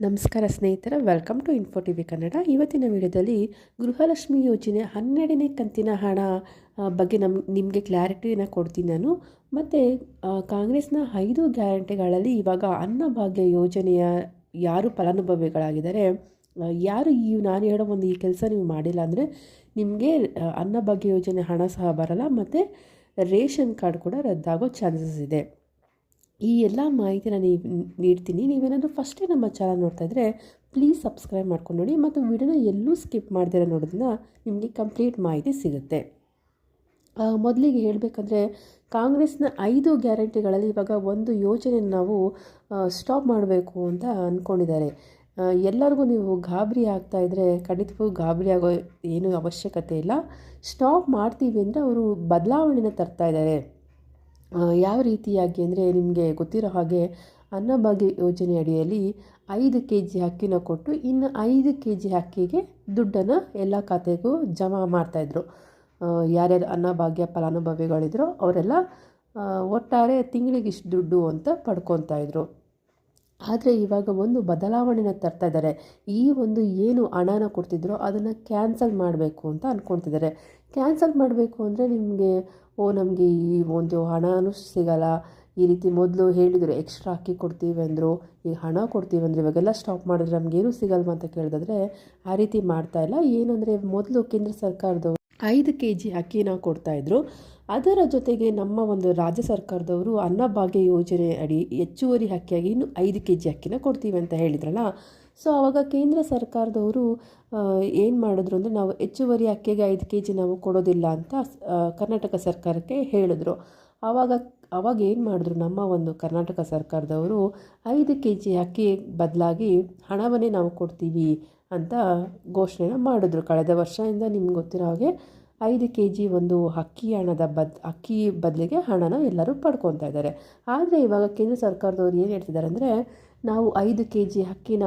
ನಮಸ್ಕಾರ ಸ್ನೇಹಿತರ welcome to info T V Kannada ಇವತ್ತಿನ ವಿಡಿಯೋದಲ್ಲಿ ಗೃಹಲಕ್ಷ್ಮಿ ಯೋಜನೆ ಹನ್ನೆರಡನೇ ಕಂತಿನ ಹಣ ಬಗ್ಗೆ ನಮ್ಮ ನಿಮಗೆ ಕ್ಲಾರಿಟಿನ ಕೊಡ್ತೀನಿ ನಾನು. ಮತ್ತು ಕಾಂಗ್ರೆಸ್ನ ಐದು ಗ್ಯಾರಂಟಿಗಳಲ್ಲಿ ಇವಾಗ ಅನ್ನಭಾಗ್ಯ ಯೋಜನೆಯ ಯಾರು ಫಲಾನುಭವಿಗಳಾಗಿದ್ದಾರೆ ಯಾರು ಈ, ನಾನು ಹೇಳೋ ಒಂದು ಈ ಕೆಲಸ ನೀವು ಮಾಡಿಲ್ಲ ಅಂದರೆ ನಿಮಗೆ ಅನ್ನಭಾಗ್ಯ ಯೋಜನೆ ಹಣ ಸಹ ಬರಲ್ಲ, ಮತ್ತು ರೇಷನ್ ಕಾರ್ಡ್ ಕೂಡ ರದ್ದಾಗೋ ಚಾನ್ಸಸ್ ಇದೆ. ಈ ಎಲ್ಲ ಮಾಹಿತಿನ ನೀವು ನೀಡ್ತೀನಿ. ನೀವೇನಾದರೂ ಫಸ್ಟೇ ನಮ್ಮ ಚಾನಲ್ ನೋಡ್ತಾ ಇದ್ದರೆ ಪ್ಲೀಸ್ ಸಬ್ಸ್ಕ್ರೈಬ್ ಮಾಡ್ಕೊಂಡು ನೋಡಿ ಮತ್ತು ವಿಡಿಯೋನ ಎಲ್ಲೂ ಸ್ಕಿಪ್ ಮಾಡ್ದಿರ ನೋಡೋದನ್ನ ನಿಮಗೆ ಕಂಪ್ಲೀಟ್ ಮಾಹಿತಿ ಸಿಗುತ್ತೆ. ಮೊದಲಿಗೆ ಹೇಳಬೇಕಂದ್ರೆ ಕಾಂಗ್ರೆಸ್ನ ಐದು ಗ್ಯಾರಂಟಿಗಳಲ್ಲಿ ಇವಾಗ ಒಂದು ಯೋಜನೆ ನಾವು ಸ್ಟಾಪ್ ಮಾಡಬೇಕು ಅಂತ ಅಂದ್ಕೊಂಡಿದ್ದಾರೆ ಎಲ್ಲರಿಗೂ ನೀವು ಗಾಬರಿ ಆಗ್ತಾ ಇದ್ದರೆ ಖಂಡಿತವಾಗೂ ಗಾಬರಿ ಆಗೋ ಏನೂ ಅವಶ್ಯಕತೆ ಇಲ್ಲ. ಸ್ಟಾಪ್ ಮಾಡ್ತೀವಿ ಅಂದರೆ ಅವರು ಬದಲಾವಣೆನ ತರ್ತಾ ಇದ್ದಾರೆ. ಯಾವ ರೀತಿಯಾಗಿ ಅಂದರೆ ನಿಮಗೆ ಗೊತ್ತಿರೋ ಹಾಗೆ ಅನ್ನಭಾಗ್ಯ ಯೋಜನೆ ಅಡಿಯಲ್ಲಿ ಐದು ಕೆ ಜಿ ಅಕ್ಕಿನ ಕೊಟ್ಟು ಇನ್ನು ಐದು ಕೆ ಜಿ ಅಕ್ಕಿಗೆ ದುಡ್ಡನ್ನು ಎಲ್ಲ ಖಾತೆಗೂ ಜಮಾ ಮಾಡ್ತಾಯಿದ್ರು. ಯಾರ್ಯಾರು ಅನ್ನಭಾಗ್ಯ ಫಲಾನುಭವಿಗಳಿದ್ರೋ ಅವರೆಲ್ಲ ಒಟ್ಟಾರೆ ತಿಂಗಳಿಗೆ ಇಷ್ಟು ದುಡ್ಡು ಅಂತ ಪಡ್ಕೊತಾ ಇದ್ರು ಆದರೆ ಇವಾಗ ಒಂದು ಬದಲಾವಣೆನ ತರ್ತಾ ಇದ್ದಾರೆ ಈ ಒಂದು ಏನು ಹಣನ ಕೊಡ್ತಿದ್ರೋ ಅದನ್ನು ಕ್ಯಾನ್ಸಲ್ ಮಾಡಬೇಕು ಅಂತ ಅಂದ್ಕೊಳ್ತಿದ್ದಾರೆ ಕ್ಯಾನ್ಸಲ್ ಮಾಡಬೇಕು ಅಂದರೆ ನಿಮಗೆ ಓ, ನಮಗೆ ಈ ಒಂದು ಹಣನೂ ಸಿಗಲ್ಲ. ಈ ರೀತಿ ಮೊದಲು ಹೇಳಿದರು ಎಕ್ಸ್ಟ್ರಾ ಅಕ್ಕಿ ಕೊಡ್ತೀವಿ ಅಂದರು. ಈಗ ಹಣ ಕೊಡ್ತೀವಿ ಅಂದರೆ ಇವಾಗೆಲ್ಲ ಸ್ಟಾಪ್ ಮಾಡಿದ್ರೆ ನಮಗೇನು ಸಿಗಲ್ವಾ ಅಂತ ಕೇಳಿದ್ರೆ ಆ ರೀತಿ ಮಾಡ್ತಾ ಇಲ್ಲ. ಏನಂದರೆ ಮೊದಲು ಕೇಂದ್ರ ಸರ್ಕಾರದವರು ಐದು ಕೆ ಜಿ ಅಕ್ಕಿನ ಕೊಡ್ತಾಯಿದ್ರು ಅದರ ಜೊತೆಗೆ ನಮ್ಮ ಒಂದು ರಾಜ್ಯ ಸರ್ಕಾರದವರು ಅನ್ನಭಾಗ್ಯ ಯೋಜನೆ ಅಡಿ ಹೆಚ್ಚುವರಿ ಅಕ್ಕಿಯಾಗಿ ಇನ್ನು ಐದು ಕೆ ಜಿ ಅಕ್ಕಿನ ಕೊಡ್ತೀವಿ ಅಂತ ಹೇಳಿದ್ರಲ್ಲ ಸೊ ಆವಾಗ ಕೇಂದ್ರ ಸರ್ಕಾರದವರು ಏನು ಮಾಡಿದ್ರು ಅಂದರೆ ನಾವು ಹೆಚ್ಚುವರಿ ಅಕ್ಕಿಗೆ ಐದು ಕೆ ಜಿ ನಾವು ಕೊಡೋದಿಲ್ಲ ಅಂತ ಕರ್ನಾಟಕ ಸರ್ಕಾರಕ್ಕೆ ಹೇಳಿದ್ರು. ಆವಾಗ ಆವಾಗ ಏನು ಮಾಡಿದ್ರು ನಮ್ಮ ಒಂದು ಕರ್ನಾಟಕ ಸರ್ಕಾರದವರು, ಐದು ಕೆ ಜಿ ಅಕ್ಕಿ ಬದಲಾಗಿ ಹಣವನ್ನೇ ನಾವು ಕೊಡ್ತೀವಿ ಅಂತ ಘೋಷಣೆನ ಮಾಡಿದ್ರು. ಕಳೆದ ವರ್ಷದಿಂದ ನಿಮ್ಗೆ ಗೊತ್ತಿರೋ ಹಾಗೆ ಐದು ಕೆ ಜಿ ಒಂದು ಅಕ್ಕಿ ಹಣದ ಬದ್, ಅಕ್ಕಿ ಬದಲಿಗೆ ಹಣನ ಎಲ್ಲರೂ ಪಡ್ಕೊತಾ ಇದ್ದಾರೆ. ಆದರೆ ಇವಾಗ ಕೇಂದ್ರ ಸರ್ಕಾರದವ್ರು ಏನು ಹೇಳ್ತಿದ್ದಾರೆ ಅಂದರೆ ನಾವು ಐದು ಕೆ ಜಿ ಅಕ್ಕಿನ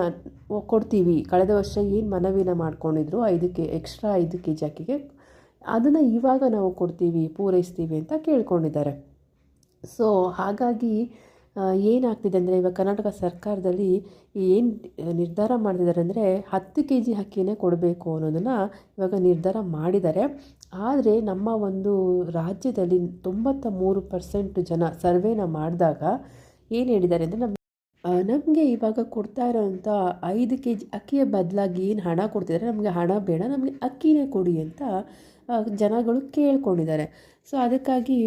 ಕೊಡ್ತೀವಿ. ಕಳೆದ ವರ್ಷ ಏನು ಮನವಿನ ಮಾಡ್ಕೊಂಡಿದ್ರು? ಐದು ಕೆ, ಎಕ್ಸ್ಟ್ರಾ ಐದು ಕೆ ಜಿ ಅಕ್ಕಿಗೆ. ಅದನ್ನು ಇವಾಗ ನಾವು ಕೊಡ್ತೀವಿ, ಪೂರೈಸ್ತೀವಿ ಅಂತ ಕೇಳ್ಕೊಂಡಿದ್ದಾರೆ. ಸೊ ಹಾಗಾಗಿ ಏನಾಗ್ತಿದೆ ಅಂದರೆ ಇವಾಗ ಕರ್ನಾಟಕ ಸರ್ಕಾರದಲ್ಲಿ ಏನು ನಿರ್ಧಾರ ಮಾಡಿದ್ದಾರೆ ಅಂದರೆ ಹತ್ತು ಕೆ ಜಿ ಅಕ್ಕಿನೇ ಕೊಡಬೇಕು ಅನ್ನೋದನ್ನು ಇವಾಗ ನಿರ್ಧಾರ ಮಾಡಿದ್ದಾರೆ. ಆದರೆ ನಮ್ಮ ಒಂದು ರಾಜ್ಯದಲ್ಲಿ ತೊಂಬತ್ತ ಮೂರು ಪರ್ಸೆಂಟ್ ಜನ ಸರ್ವೇನ ಮಾಡಿದಾಗ ಏನು ಹೇಳಿದ್ದಾರೆ ಅಂದರೆ ನಮ್ಮ ನಮಗೆ ಇವಾಗ ಕೊಡ್ತಾ ಇರೋವಂಥ ಐದು ಕೆ ಜಿ ಅಕ್ಕಿಯ ಬದಲಾಗಿ ಏನು ಹಣ ಕೊಡ್ತಿದ್ದಾರೆ ನಮಗೆ ಹಣ ಬೇಡ, ನಮಗೆ ಅಕ್ಕಿನೇ ಕೊಡಿ ಅಂತ ಜನಗಳು ಕೇಳ್ಕೊಂಡಿದ್ದಾರೆ. ಸೊ ಅದಕ್ಕಾಗಿ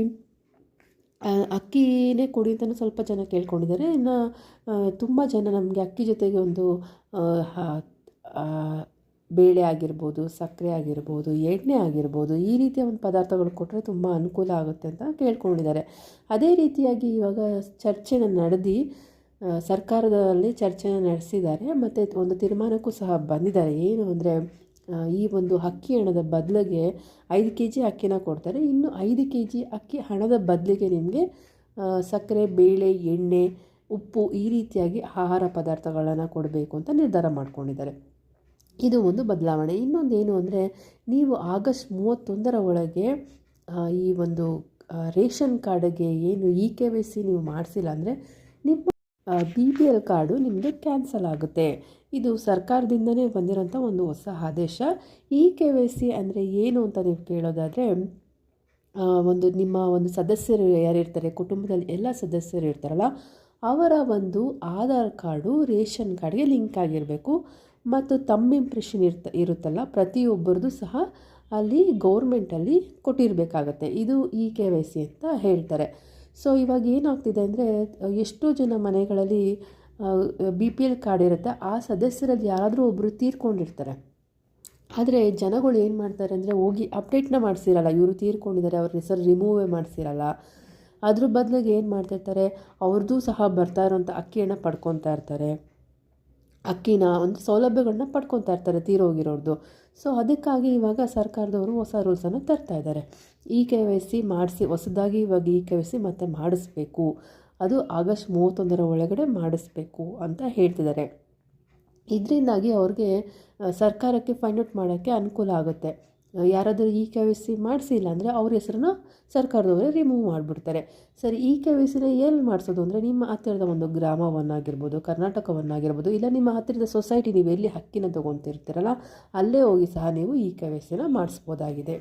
ಅಕ್ಕಿನೇ ಕೊಡಿ ಅಂತಲೂ ಸ್ವಲ್ಪ ಜನ ಕೇಳ್ಕೊಂಡಿದ್ದಾರೆ. ಇನ್ನು ತುಂಬ ಜನ ನಮಗೆ ಅಕ್ಕಿ ಜೊತೆಗೆ ಒಂದು ಬೇಳೆ ಆಗಿರ್ಬೋದು, ಸಕ್ಕರೆ ಆಗಿರ್ಬೋದು, ಎಣ್ಣೆ ಆಗಿರ್ಬೋದು, ಈ ರೀತಿಯ ಒಂದು ಪದಾರ್ಥಗಳು ಕೊಟ್ಟರೆ ತುಂಬ ಅನುಕೂಲ ಆಗುತ್ತೆ ಅಂತ ಕೇಳ್ಕೊಂಡಿದ್ದಾರೆ. ಅದೇ ರೀತಿಯಾಗಿ ಇವಾಗ ಚರ್ಚೆನ ನಡೆದು ಸರ್ಕಾರದಲ್ಲಿ ಚರ್ಚೆನ ನಡೆಸಿದ್ದಾರೆ, ಮತ್ತು ಒಂದು ತೀರ್ಮಾನಕ್ಕೂ ಸಹ ಬಂದಿದ್ದಾರೆ. ಏನು ಅಂದರೆ ಈ ಒಂದು ಅಕ್ಕಿ ಹಣದ ಬದಲಿಗೆ ಐದು ಕೆ ಜಿ ಅಕ್ಕಿನ ಕೊಡ್ತಾರೆ. ಇನ್ನು ಐದು ಕೆ ಜಿ ಅಕ್ಕಿ ಹಣದ ಬದಲಿಗೆ ನಿಮಗೆ ಸಕ್ಕರೆ, ಬೇಳೆ, ಎಣ್ಣೆ, ಉಪ್ಪು ಈ ರೀತಿಯಾಗಿ ಆಹಾರ ಪದಾರ್ಥಗಳನ್ನು ಕೊಡಬೇಕು ಅಂತ ನಿರ್ಧಾರ ಮಾಡ್ಕೊಂಡಿದ್ದಾರೆ. ಇದು ಒಂದು ಬದಲಾವಣೆ. ಇನ್ನೊಂದು ಏನು ಅಂದರೆ, ನೀವು ಆಗಸ್ಟ್ ಮೂವತ್ತೊಂದರ ಒಳಗೆ ಈ ಒಂದು ರೇಷನ್ ಕಾರ್ಡ್ಗೆ ಏನು ಇ ಕೆ ವೈ ಸಿ ನೀವು ಮಾಡಿಸಿಲ್ಲ ಅಂದರೆ, ನಿಮ್ಮ ಬಿ ಪಿ ಎಲ್ ಕಾರ್ಡು ನಿಮಗೆ ಕ್ಯಾನ್ಸಲ್ ಆಗುತ್ತೆ. ಇದು ಸರ್ಕಾರದಿಂದನೇ ಬಂದಿರೋಂಥ ಒಂದು ಹೊಸ ಆದೇಶ. ಇ ಕೆ ವೈ ಸಿ ಅಂದರೆ ಏನು ಅಂತ ನೀವು ಕೇಳೋದಾದರೆ ಒಂದು ನಿಮ್ಮ ಒಂದು ಸದಸ್ಯರು ಯಾರಿರ್ತಾರೆ ಕುಟುಂಬದಲ್ಲಿ ಎಲ್ಲ ಸದಸ್ಯರು ಇರ್ತಾರಲ್ಲ, ಅವರ ಒಂದು ಆಧಾರ್ ಕಾರ್ಡು, ರೇಷನ್ ಕಾರ್ಡ್ಗೆ ಲಿಂಕ್ ಆಗಿರಬೇಕು. ಮತ್ತು ತಮ್ಮ ಇಂಪ್ರೆಷನ್ ಇರ್ತ, ಇರುತ್ತಲ್ಲ ಪ್ರತಿಯೊಬ್ಬರದು ಸಹ ಅಲ್ಲಿ ಗೌರ್ಮೆಂಟಲ್ಲಿ ಕೊಟ್ಟಿರಬೇಕಾಗತ್ತೆ. ಇದು ಇ ಕೆ ವೈ ಸಿ ಅಂತ ಹೇಳ್ತಾರೆ. ಸೊ ಇವಾಗ ಏನಾಗ್ತಿದೆ ಅಂದರೆ ಎಷ್ಟೋ ಜನ ಮನೆಗಳಲ್ಲಿ ಬಿ ಪಿ ಎಲ್ ಕಾರ್ಡ್ ಇರುತ್ತೆ. ಆ ಸದಸ್ಯರಲ್ಲಿ ಯಾರಾದರೂ ಒಬ್ಬರು ತೀರ್ಕೊಂಡಿರ್ತಾರೆ. ಆದರೆ ಜನಗಳು ಏನು ಮಾಡ್ತಾರೆ ಅಂದರೆ, ಹೋಗಿ ಅಪ್ಡೇಟ್ನ ಮಾಡಿಸಿರಲ್ಲ. ಇವರು ತೀರ್ಕೊಂಡಿದ್ದಾರೆ, ಅವ್ರ ಹೆಸರು ರಿಮೂವೇ ಮಾಡಿಸಿರಲ್ಲ. ಅದ್ರ ಬದಲಿಗೆ ಏನು ಮಾಡ್ತಿರ್ತಾರೆ? ಅವ್ರದ್ದು ಸಹ ಬರ್ತಾ ಇರೋಂಥ ಅಕ್ಕಿಯನ್ನು ಪಡ್ಕೊತಾ ಇರ್ತಾರೆ. ಅಕ್ಕಿನ ಒಂದು ಸೌಲಭ್ಯಗಳನ್ನ ಪಡ್ಕೊತಾ ಇರ್ತಾರೆ ತೀರೋಗಿರೋರ್ದು. ಸೊ ಅದಕ್ಕಾಗಿ ಇವಾಗ ಸರ್ಕಾರದವರು ಹೊಸ ರೂಲ್ಸನ್ನು ತರ್ತಾ ಇದ್ದಾರೆ. ಇ ಕೆ ವೈ ಸಿ ಮಾಡಿಸಿ, ಹೊಸದಾಗಿ ಇವಾಗ ಇ ಕೆ ವೈ ಸಿ ಮತ್ತೆ ಮಾಡಿಸ್ಬೇಕು. ಅದು ಆಗಸ್ಟ್ ಮೂವತ್ತೊಂದರ ಒಳಗಡೆ ಮಾಡಿಸ್ಬೇಕು ಅಂತ ಹೇಳ್ತಿದ್ದಾರೆ. ಇದರಿಂದಾಗಿ ಅವ್ರಿಗೆ, ಸರ್ಕಾರಕ್ಕೆ ಫೈಂಡ್ ಔಟ್ ಮಾಡೋಕ್ಕೆ ಅನುಕೂಲ ಆಗುತ್ತೆ. ಯಾರಾದರೂ ಇ ಕೆ ವೈ ಸಿ ಮಾಡಿಸಿಲ್ಲ ಅಂದರೆ ಅವ್ರ ಹೆಸರನ್ನ ಸರ್ಕಾರದವರೇ ರಿಮೂವ್ ಮಾಡಿಬಿಡ್ತಾರೆ. ಸರಿ ಇ ಕೆ ವೈ ಸಿನ ಎಲ್ಲಿ ಮಾಡಿಸೋದು ಅಂದರೆ ನಿಮ್ಮ ಹತ್ತಿರದ ಒಂದು ಗ್ರಾಮವನ್ನಾಗಿರ್ಬೋದು, ಕರ್ನಾಟಕವನ್ನಾಗಿರ್ಬೋದು, ಇಲ್ಲ ನಿಮ್ಮ ಹತ್ತಿರದ ಸೊಸೈಟಿ ನೀವು ಎಲ್ಲಿ ಹಕ್ಕಿನ ತೊಗೊತಿರ್ತೀರಲ್ಲ, ಅಲ್ಲೇ ಹೋಗಿ ಸಹ ನೀವು ಇ ಕೆ ವೈ ಸಿನ ಮಾಡಿಸ್ಬೋದಾಗಿದೆ.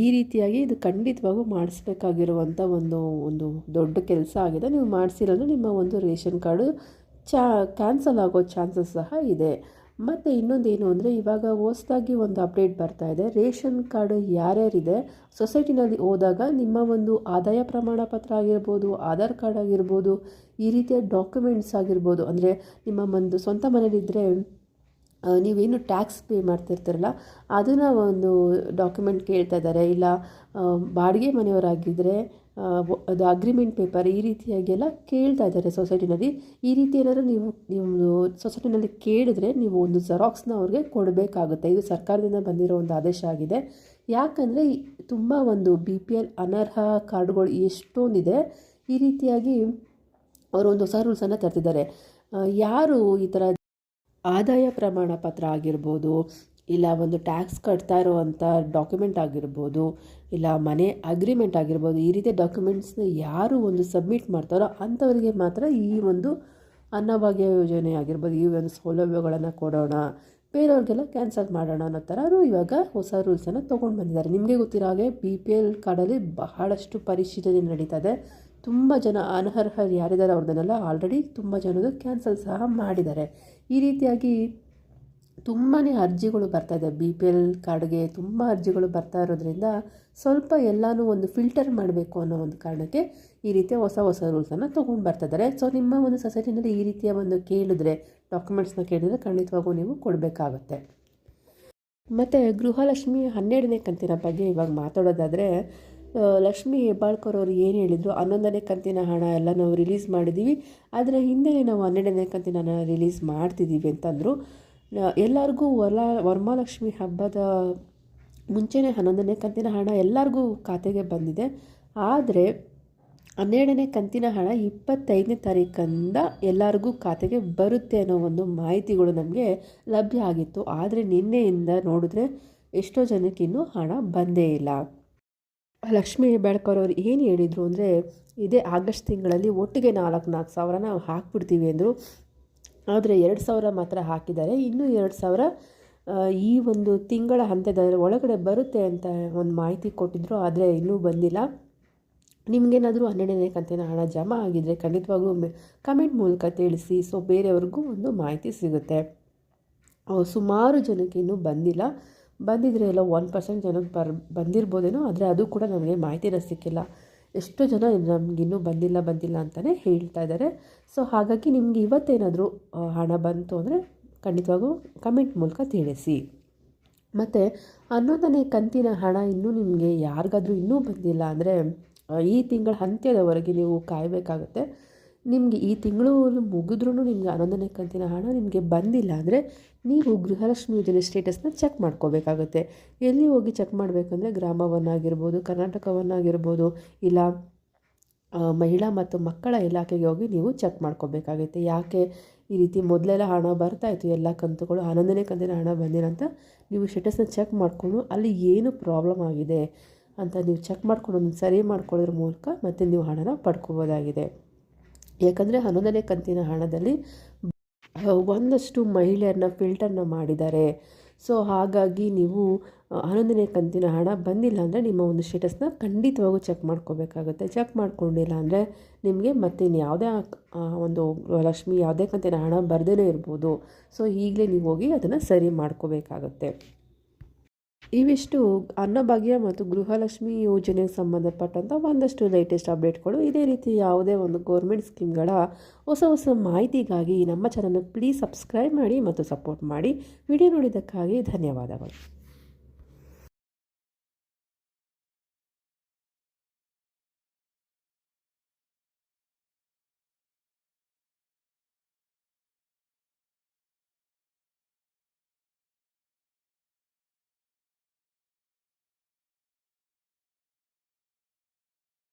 ಈ ರೀತಿಯಾಗಿ ಇದು ಖಂಡಿತವಾಗೂ ಮಾಡಿಸ್ಬೇಕಾಗಿರುವಂಥ ಒಂದು ಒಂದು ದೊಡ್ಡ ಕೆಲಸ ಆಗಿದೆ. ನೀವು ಮಾಡಿಸಿರೋದು ನಿಮ್ಮ ಒಂದು ರೇಷನ್ ಕಾರ್ಡು ಚಾ ಕ್ಯಾನ್ಸಲ್ ಆಗೋ ಚಾನ್ಸಸ್ ಸಹ ಇದೆ. ಮತ್ತು ಇನ್ನೊಂದೇನು ಅಂದರೆ ಇವಾಗ ಹೊಸ್ದಾಗಿ ಒಂದು ಅಪ್ಡೇಟ್ ಬರ್ತಾ ಇದೆ. ರೇಷನ್ ಕಾರ್ಡ್ ಯಾರ್ಯಾರಿದೆ? ಸೊಸೈಟಿನಲ್ಲಿ ಹೋದಾಗ ನಿಮ್ಮ ಒಂದು ಆದಾಯ ಪ್ರಮಾಣ ಪತ್ರ ಆಗಿರ್ಬೋದು, ಆಧಾರ್ ಕಾರ್ಡ್ ಆಗಿರ್ಬೋದು, ಈ ರೀತಿಯ ಡಾಕ್ಯುಮೆಂಟ್ಸ್ ಆಗಿರ್ಬೋದು. ಅಂದರೆ ನಿಮ್ಮ ಒಂದು ಸ್ವಂತ ಮನೇಲಿದ್ದರೆ ನೀವೇನು ಟ್ಯಾಕ್ಸ್ ಪೇ ಮಾಡ್ತಿರ್ತೀರಲ್ಲ, ಅದನ್ನು ಒಂದು ಡಾಕ್ಯುಮೆಂಟ್ ಕೇಳ್ತಾ ಇದ್ದಾರೆ. ಇಲ್ಲ ಬಾಡಿಗೆ ಮನೆಯವರಾಗಿದ್ದರೆ ಅದು ಅಗ್ರಿಮೆಂಟ್ ಪೇಪರ್ ಈ ರೀತಿಯಾಗಿ ಎಲ್ಲ ಕೇಳ್ತಾ ಇದ್ದಾರೆ ಸೊಸೈಟಿನಲ್ಲಿ. ಈ ರೀತಿ ಏನಾದರೂ ನೀವು ನೀವು ಸೊಸೈಟಿನಲ್ಲಿ ಕೇಳಿದ್ರೆ ನೀವು ಒಂದು ಜೆರಾಕ್ಸ್ನ ಅವ್ರಿಗೆ ಕೊಡಬೇಕಾಗುತ್ತೆ. ಇದು ಸರ್ಕಾರದಿಂದ ಬಂದಿರೋ ಒಂದು ಆದೇಶ ಆಗಿದೆ. ಯಾಕಂದರೆ ತುಂಬ ಒಂದು ಬಿ ಪಿ ಎಲ್ ಅನರ್ಹ ಕಾರ್ಡ್ಗಳು ಎಷ್ಟೊಂದಿದೆ. ಈ ರೀತಿಯಾಗಿ ಅವರು ಒಂದು ಹೊಸ ರೂಲ್ಸನ್ನು ತರ್ತಿದ್ದಾರೆ. ಯಾರು ಈ ಥರ ಆದಾಯ ಪ್ರಮಾಣ ಪತ್ರ ಆಗಿರ್ಬೋದು ಇಲ್ಲ ಒಂದು ಟ್ಯಾಕ್ಸ್ ಕಟ್ತಾ ಇರುವಂಥ ಡಾಕ್ಯುಮೆಂಟ್ ಆಗಿರ್ಬೋದು, ಇಲ್ಲ ಮನೆ ಅಗ್ರಿಮೆಂಟ್ ಆಗಿರ್ಬೋದು, ಈ ರೀತಿಯ ಡಾಕ್ಯುಮೆಂಟ್ಸ್ನ ಯಾರು ಒಂದು ಸಬ್ಮಿಟ್ ಮಾಡ್ತಾರೋ ಅಂಥವರಿಗೆ ಮಾತ್ರ ಈ ಒಂದು ಅನ್ನಭಾಗ್ಯ ಯೋಜನೆ ಆಗಿರ್ಬೋದು, ಈ ಒಂದು ಸೌಲಭ್ಯಗಳನ್ನು ಕೊಡೋಣ, ಬೇರೆಯವ್ರಿಗೆಲ್ಲ ಕ್ಯಾನ್ಸಲ್ ಮಾಡೋಣ ಅನ್ನೋ ಥರ ಅವರು ಇವಾಗ ಹೊಸ ರೂಲ್ಸನ್ನು ತೊಗೊಂಡು ಬಂದಿದ್ದಾರೆ. ನಿಮಗೆ ಗೊತ್ತಿರೋ ಹಾಗೆ ಬಿ ಪಿ ಎಲ್ ಕಾರ್ಡಲ್ಲಿ ಬಹಳಷ್ಟು ಪರಿಶೀಲನೆ ನಡೀತಾ ಇದೆ ತುಂಬ ಜನ ಅನರ್ಹರು ಯಾರಿದ್ದಾರೆ ಅವ್ರದನ್ನೆಲ್ಲ ಆಲ್ರೆಡಿ ತುಂಬ ಜನರು ಕ್ಯಾನ್ಸಲ್ ಸಹ ಮಾಡಿದ್ದಾರೆ. ಈ ರೀತಿಯಾಗಿ ತುಂಬಾ ಅರ್ಜಿಗಳು ಬರ್ತಾ ಇದೆ. ಬಿ ಪಿ ಎಲ್ ಕಾರ್ಡ್ಗೆ ತುಂಬ ಅರ್ಜಿಗಳು ಬರ್ತಾ ಇರೋದ್ರಿಂದ ಸ್ವಲ್ಪ ಎಲ್ಲನೂ ಒಂದು ಫಿಲ್ಟರ್ ಮಾಡಬೇಕು ಅನ್ನೋ ಒಂದು ಕಾರಣಕ್ಕೆ ಈ ರೀತಿಯ ಹೊಸ ಹೊಸ ರೂಲ್ಸನ್ನು ತೊಗೊಂಡು ಬರ್ತಿದ್ದಾರೆ ಸೊ ನಿಮ್ಮ ಒಂದು ಸೊಸೈಟಿನಲ್ಲಿ ಈ ರೀತಿಯ ಒಂದು ಕೇಳಿದ್ರೆ ಡಾಕ್ಯುಮೆಂಟ್ಸ್ನ ಕೇಳಿದರೆ ಖಂಡಿತವಾಗೂ ನೀವು ಕೊಡಬೇಕಾಗತ್ತೆ. ಮತ್ತು ಗೃಹಲಕ್ಷ್ಮಿ ಹನ್ನೆರಡನೇ ಕಂತಿನ ಬಗ್ಗೆ ಇವಾಗ ಮಾತಾಡೋದಾದರೆ ಲಕ್ಷ್ಮಿ ಹೆಬ್ಬಾಳ್ಕರ್ ಅವರು ಏನು ಹೇಳಿದರು? ಹನ್ನೊಂದನೇ ಕಂತಿನ ಹಣ ಎಲ್ಲ ನಾವು ರಿಲೀಸ್ ಮಾಡಿದ್ದೀವಿ ಅದರ ಹಿಂದೆ ನಾವು ಹನ್ನೆರಡನೇ ಕಂತಿನ ಹಣ ರಿಲೀಸ್ ಮಾಡ್ತಿದ್ದೀವಿ ಅಂತಂದರು. ಎಲ್ಲರಿಗೂ ವರ ವರಮಹಾಲಕ್ಷ್ಮಿ ಹಬ್ಬದ ಮುಂಚೆನೇ ಹನ್ನೊಂದನೇ ಕಂತಿನ ಹಣ ಎಲ್ಲರಿಗೂ ಖಾತೆಗೆ ಬಂದಿದೆ. ಆದರೆ ಹನ್ನೆರಡನೇ ಕಂತಿನ ಹಣ ಇಪ್ಪತ್ತೈದನೇ ತಾರೀಕಂದ ಎಲ್ಲರಿಗೂ ಖಾತೆಗೆ ಬರುತ್ತೆ ಅನ್ನೋ ಒಂದು ಮಾಹಿತಿಗಳು ನಮಗೆ ಲಭ್ಯ ಆಗಿತ್ತು. ಆದರೆ ನಿನ್ನೆಯಿಂದ ನೋಡಿದ್ರೆ ಎಷ್ಟೋ ಜನಕ್ಕೆ ಇನ್ನೂ ಹಣ ಬಂದೇ ಇಲ್ಲ. ಲಕ್ಷ್ಮೀ ಅವರು ಏನು ಹೇಳಿದರು ಅಂದರೆ, ಇದೇ ಆಗಸ್ಟ್ ತಿಂಗಳಲ್ಲಿ ಒಟ್ಟಿಗೆ ನಾಲ್ಕು ನಾಲ್ಕು ಸಾವಿರ ನಾವು ಹಾಕ್ಬಿಡ್ತೀವಿ ಅಂದರು. ಆದರೆ ಎರಡು ಸಾವಿರ ಮಾತ್ರ ಹಾಕಿದ್ದಾರೆ. ಇನ್ನೂ ಎರಡು ಸಾವಿರ ಈ ಒಂದು ತಿಂಗಳ ಹಂತದ ಒಳಗಡೆ ಬರುತ್ತೆ ಅಂತ ಒಂದು ಮಾಹಿತಿ ಕೊಟ್ಟಿದ್ದರು ಆದರೆ ಇನ್ನೂ ಬಂದಿಲ್ಲ. ನಿಮಗೇನಾದರೂ ಹನ್ನೆರಡನೇ ಕಂತಿನ ಹಣ ಜಮಾ ಆಗಿದ್ದರೆ ಖಂಡಿತವಾಗೂ ಕಮೆಂಟ್ ಮೂಲಕ ತಿಳಿಸಿ, ಸೊ ಬೇರೆಯವ್ರಿಗೂ ಒಂದು ಮಾಹಿತಿ ಸಿಗುತ್ತೆ. ಸುಮಾರು ಜನಕ್ಕೆ ಇನ್ನೂ ಬಂದಿಲ್ಲ. ಬಂದಿದ್ರೆ ಎಲ್ಲ ಒನ್ ಪರ್ಸೆಂಟ್ ಜನಕ್ಕೆ ಬರ್, ಬಂದಿರ್ಬೋದೇನೋ, ಆದರೆ ಅದು ಕೂಡ ನಮಗೆ ಮಾಹಿತಿನ ಸಿಕ್ಕಿಲ್ಲ. ಎಷ್ಟೋ ಜನ ನಮಗಿನ್ನೂ ಬಂದಿಲ್ಲ ಬಂದಿಲ್ಲ ಅಂತಲೇ ಹೇಳ್ತಾ ಇದ್ದಾರೆ. ಸೊ ಹಾಗಾಗಿ ನಿಮಗೆ ಇವತ್ತೇನಾದರೂ ಹಣ ಬಂತು ಅಂದರೆ ಖಂಡಿತವಾಗೂ ಕಮೆಂಟ್ ಮೂಲಕ ತಿಳಿಸಿ. ಮತ್ತು ಹನ್ನೊಂದನೇ ಕಂತಿನ ಹಣ ಇನ್ನೂ ನಿಮಗೆ ಯಾರಿಗಾದರೂ ಇನ್ನೂ ಬಂದಿಲ್ಲ ಅಂದರೆ ಈ ತಿಂಗಳ ಅಂತ್ಯದವರೆಗೆ ನೀವು ಕಾಯಬೇಕಾಗುತ್ತೆ. ನಿಮಗೆ ಈ ತಿಂಗಳು ಮುಗಿದ್ರೂ ನಿಮಗೆ ಹನ್ನೊಂದನೇ ಕಂತಿನ ಹಣ ನಿಮಗೆ ಬಂದಿಲ್ಲ ಅಂದರೆ ನೀವು ಗೃಹಲಕ್ಷ್ಮಿ ಯೋಜನೆ ಸ್ಟೇಟಸ್ನ ಚೆಕ್ ಮಾಡ್ಕೋಬೇಕಾಗುತ್ತೆ. ಎಲ್ಲಿ ಹೋಗಿ ಚೆಕ್ ಮಾಡಬೇಕಂದ್ರೆ ಗ್ರಾಮವನ್ನಾಗಿರ್ಬೋದು, ಕರ್ನಾಟಕವನ್ನಾಗಿರ್ಬೋದು, ಇಲ್ಲ ಮಹಿಳಾ ಮತ್ತು ಮಕ್ಕಳ ಇಲಾಖೆಗೆ ಹೋಗಿ ನೀವು ಚೆಕ್ ಮಾಡ್ಕೋಬೇಕಾಗುತ್ತೆ. ಯಾಕೆ? ಈ ರೀತಿ ಮೊದಲೆಲ್ಲ ಹಣ ಬರ್ತಾಯಿತ್ತು ಎಲ್ಲ ಕಂತುಗಳು ಹನ್ನೊಂದನೇ ಕಂತಿನ ಹಣ ಬಂದಿಲ್ಲ ಅಂತ ನೀವು ಸ್ಟೇಟಸ್ನ ಚೆಕ್ ಮಾಡಿಕೊಂಡು ಅಲ್ಲಿ ಏನು ಪ್ರಾಬ್ಲಮ್ ಆಗಿದೆ ಅಂತ ನೀವು ಚೆಕ್ ಮಾಡ್ಕೊಂಡು ಸರಿ ಮಾಡ್ಕೊಳ್ಳೋದ್ರ ಮೂಲಕ ಮತ್ತೆ ನೀವು ಹಣನ ಪಡ್ಕೋಬೋದಾಗಿದೆ. ಯಾಕಂದರೆ ಹನ್ನೊಂದನೇ ಕಂತಿನ ಹಣದಲ್ಲಿ ಒಂದಷ್ಟು ಮಹಿಳೆಯರನ್ನ ಫಿಲ್ಟರ್ನ ಮಾಡಿದ್ದಾರೆ. ಸೊ ಹಾಗಾಗಿ ನೀವು ಹನ್ನೊಂದನೇ ಕಂತಿನ ಹಣ ಬಂದಿಲ್ಲ ಅಂದರೆ ನಿಮ್ಮ ಒಂದು ಸ್ಟೇಟಸ್ನ ಖಂಡಿತವಾಗೂ ಚೆಕ್ ಮಾಡ್ಕೋಬೇಕಾಗುತ್ತೆ. ಚೆಕ್ ಮಾಡ್ಕೊಂಡಿಲ್ಲ ಅಂದರೆ ನಿಮಗೆ ಮತ್ತೆ ಯಾವುದೇ ಒಂದು ಲಕ್ಷ್ಮಿ ಯಾವುದೇ ಕಂತಿನ ಹಣ ಬರ್ದೇ ಇರ್ಬೋದು. ಸೊ ಈಗಲೇ ನೀವು ಹೋಗಿ ಅದನ್ನು ಸರಿ ಮಾಡ್ಕೋಬೇಕಾಗತ್ತೆ. ಇವಿಷ್ಟು ಅನ್ನಭಾಗ್ಯ ಮತ್ತು ಗೃಹಲಕ್ಷ್ಮಿ ಯೋಜನೆಗೆ ಸಂಬಂಧಪಟ್ಟಂಥ ಒಂದಷ್ಟು ಲೇಟೆಸ್ಟ್ ಅಪ್ಡೇಟ್ಗಳು ಇದೇ ರೀತಿ ಯಾವುದೇ ಒಂದು ಗೌರ್ಮೆಂಟ್ ಸ್ಕೀಮ್ಗಳ ಹೊಸ ಹೊಸ ಮಾಹಿತಿಗಾಗಿ ನಮ್ಮ ಚಾನಲ್ನ ಪ್ಲೀಸ್ ಸಬ್ಸ್ಕ್ರೈಬ್ ಮಾಡಿ ಮತ್ತು ಸಪೋರ್ಟ್ ಮಾಡಿ. ವಿಡಿಯೋ ನೋಡಿದ್ದಕ್ಕಾಗಿ ಧನ್ಯವಾದಗಳು.